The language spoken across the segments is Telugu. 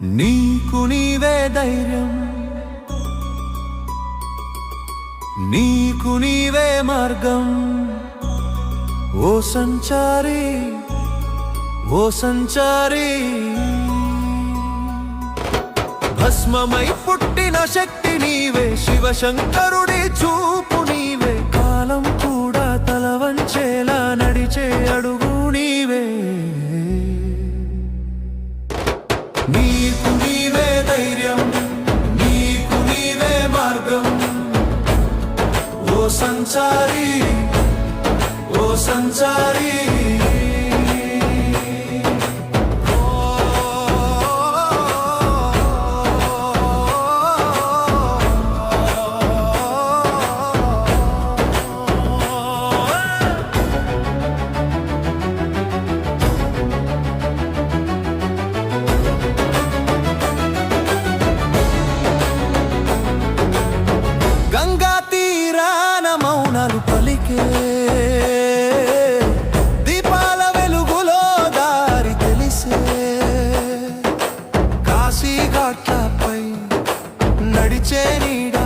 నీకు నీవే ధైర్యం. నీకు నీవే మార్గం. ఓ సంచారీ ఓ సంచారి భస్మమై పుట్టిన శక్తి నీవే శివశంకరుడి చూపు నీవే. కాలం కూడా తల వంచేలా నడిచే అడుగు నీవే. నీకు నీవే ధైర్యం నీకు నీవే మార్గం. ఓ సంచారి ఓ సంచారి. నడిచే నీడా.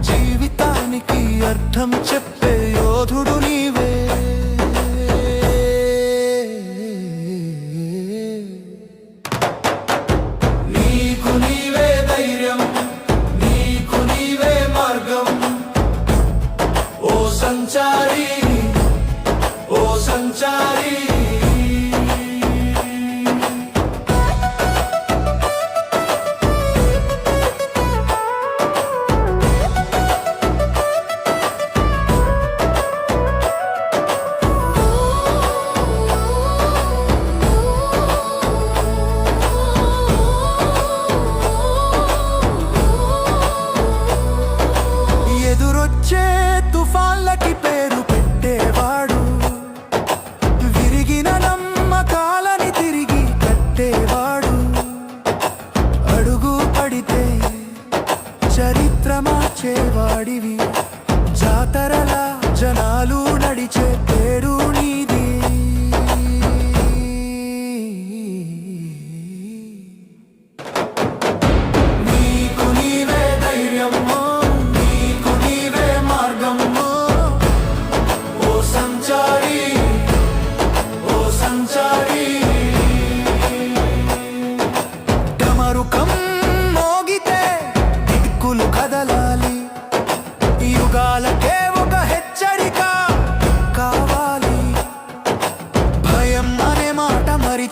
జీవితానికి అర్థం చెప్పే యోధుడు నీవే. నీకు నీవే ధైర్యం నీకు నీవే మార్గం. ఓ సంచారి వచ్చే తుఫాన్లకి పేరు పెట్టేవాడు. విరిగిన నమ్మకాలని తిరిగి కట్టేవాడు. అడుగు పడితే చరిత్ర మార్చేవాడివి. జాతరల జనాలు నడిచే పేరు నీది.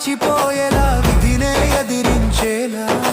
మరిచిపోయేలా విధినే ఎదిరించేలా.